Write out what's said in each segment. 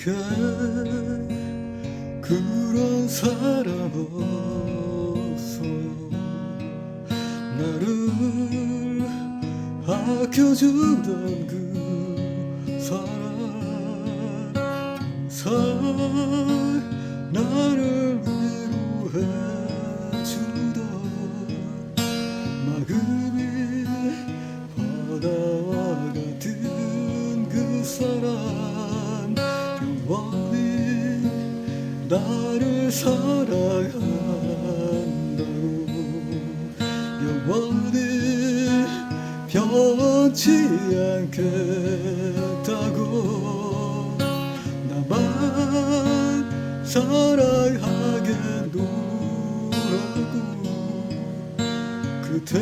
내게 그런 사람 없어요 나를 아껴주던 그 사람 사랑 나를 사랑한다고. 영원히 변치 않겠다고. 나만 사랑하겠노라고. 그대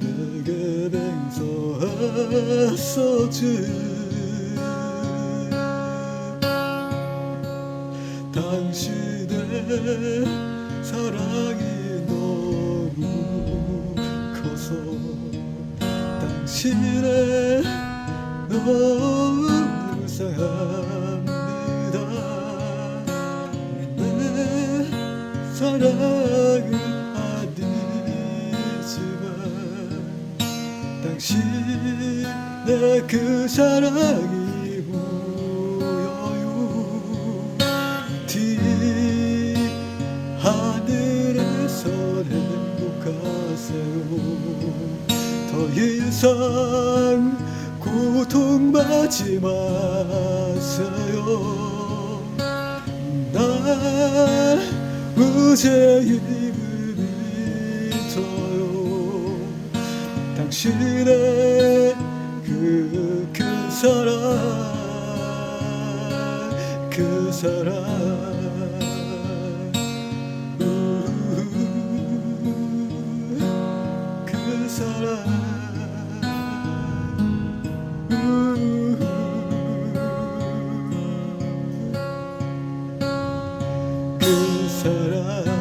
내게 맹서했었지 사랑이 너무 커서 당신의 너무 불쌍합니다. 내 사랑은 아니지만 당신의 그 사랑이 하늘에서 행복하세요. 더 이상 고통받지 마세요. 나 우제 힘을 믿어요. 당신의 그 큰 사랑 그 사랑 그 사랑